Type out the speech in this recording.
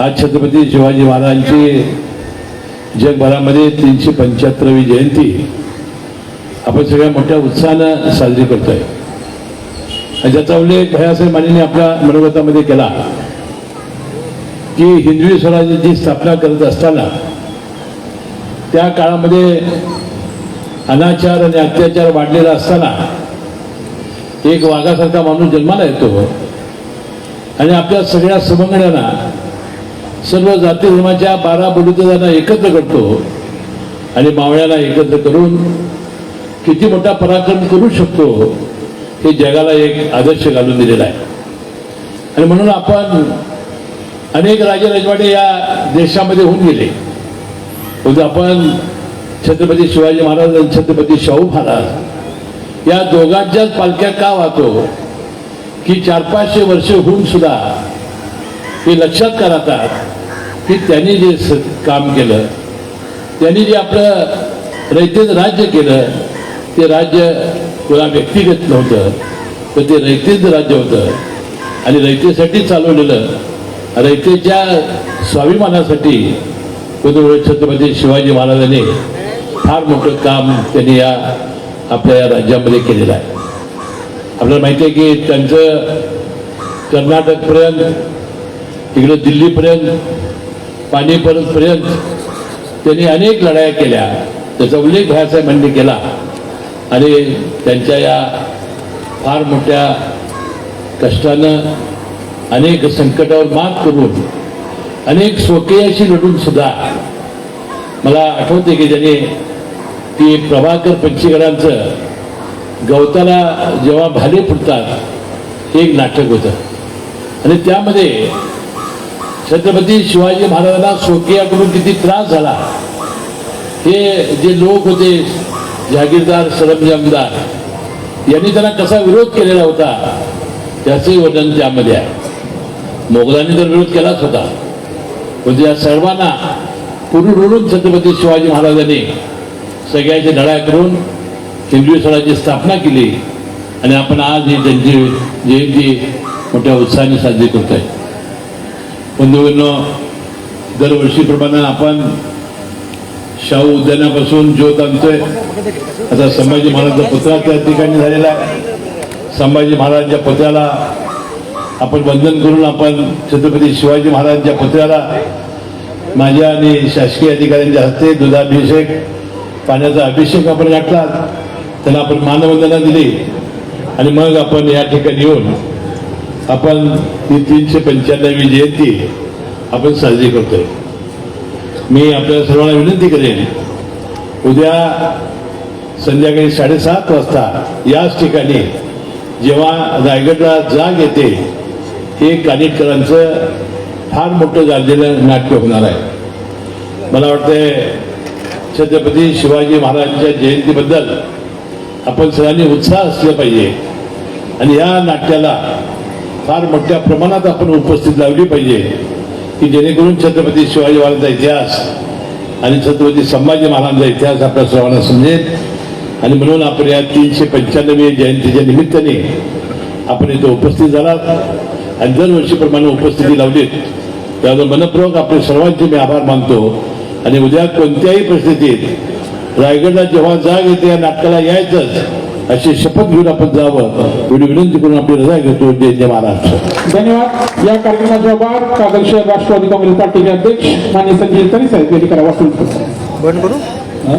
आज छत्रपती शिवाजी महाराजांची जगभरामध्ये तीनशे पंच्याहत्तरावी जयंती आपण सगळ्या मोठ्या उत्साहानं साजरी करतोय. आणि ज्याचा उल्लेख भयासाहेब मानेने आपल्या मनोगतामध्ये केला. की हिंदवी स्वराज्याची स्थापना करत असताना त्या काळामध्ये अनाचार आणि अत्याचार वाढलेला असताना एक वाघासारखा माणूस जन्माला येतो. आणि आपल्या सगळ्या समंगड्यांना सर्व जाती धर्माच्या बारा बलुतेदांना एकत्र करतो आणि मावळ्याला एकत्र करून किती मोठा पराक्रम करू शकतो हे जगाला एक आदर्श घालून दिलेला आहे. आणि म्हणून आपण अनेक राजे रजवाडे या देशामध्ये होऊन गेले. म्हणजे आपण छत्रपती शिवाजी महाराज आणि छत्रपती शाहू महाराज या दोघांच्याच पालख्या का वाहतो? की चार पाचशे वर्ष होऊन सुद्धा हे लक्षात करातात की त्यांनी जे स- काम केलं त्यांनी जे आपलं रयतेचं राज्य केलं ते राज्य कोणा व्यक्तिगत नव्हतं तर ते रयतेचं राज्य होतं. आणि रयतेसाठी चालवलेलं रयतेच्या स्वाभिमानासाठी कोणत्या छत्रपती शिवाजी महाराजांनी फार मोठं काम त्यांनी या आपल्या या राज्यामध्ये केलेलं आहे. आपल्याला माहिती आहे की त्यांचं कर्नाटकपर्यंत इकडं दिल्लीपर्यंत पाणीपतपर्यंत त्यांनी अनेक लढाया केल्या. त्याचा उल्लेख भायासाहेबांनी केला. आणि त्यांच्या या फार मोठ्या कष्टानं अनेक संकटावर मात करून अनेक स्वकीयाशी लढून सुद्धा मला आठवते की ज्याने ती प्रभाकर पंचीगडांचं गवताला जेव्हा भाले फुटतात हे एक नाटक होतं. आणि त्यामध्ये छत्रपती शिवाजी महाराजांना स्वकीयाकडून किती त्रास झाला. हे जे लोक होते जहागीरदार सरमजामदार यांनी त्यांना कसा विरोध केलेला होता त्याचंही वर्णन त्यामध्ये आहे. मोगलांनी तर विरोध केलाच होता. पण या सर्वांना पुढून छत्रपती शिवाजी महाराजांनी सगळ्याची लढाई करून हिंदवी स्वराज्याची स्थापना केली. आणि आपण आज ही त्यांची जयंती मोठ्या उत्साहाने साजरी करतोय. बंधूंनो दरवर्षीप्रमाणे आपण शाहू उद्यानापासून ज्योत आणतोय. आता संभाजी महाराजांचा पुतळा त्या ठिकाणी झालेला आहे. संभाजी महाराजांच्या पुतळ्याला आपण वंदन करून आपण छत्रपती शिवाजी महाराजांच्या पुतळ्याला माझ्या आणि शासकीय अधिकाऱ्यांच्या हस्ते दुधाभिषेक पाण्याचा अभिषेक आपण गाठला. त्यांना आपण मानवंदना दिली. आणि मग आपण या ठिकाणी येऊन आपण ती तीनशे पंच्याण्णवी जयंती आपण साजरी करतोय. मी आपल्या सर्वांना विनंती करेन उद्या संध्याकाळी साडेसात वाजता याच ठिकाणी जेव्हा रायगडला जाग येते हे कानिटकरांचं फार मोठं गाजलेलं नाट्य होणार आहे. मला वाटतंय छत्रपती शिवाजी महाराजांच्या जयंतीबद्दल आपण सर्वांनी उत्साह असला पाहिजे. आणि या नाट्याला फार मोठ्या प्रमाणात आपण उपस्थित लावली पाहिजे की जेणेकरून छत्रपती शिवाजी महाराजांचा इतिहास आणि छत्रपती संभाजी महाराजांचा इतिहास आपल्या सर्वांना समजेल. आणि म्हणून आपण या तीनशे पंच्याण्णवी जयंतीच्या निमित्ताने आपण इथं उपस्थित झालात. आणि दरवर्षीप्रमाणे उपस्थिती लावलीत. त्यामुळे मनपूर्वक आपले सर्वांचे मी आभार मानतो. आणि उद्या कोणत्याही परिस्थितीत रायगडला जेव्हा जाग येते या नाटकाला यायचंच. अशी शपथ घेऊन आपण जावं. एवढी विनंती करून आपली रजा घेतो. जय जय महाराष्ट्र. धन्यवाद. या कार्यक्रमाचा बाद कादर्श राष्ट्रवादी काँग्रेस पार्टीचे अध्यक्ष मान्य संजय तरी साहेब यांनी करावा सुरू बंद करू हा?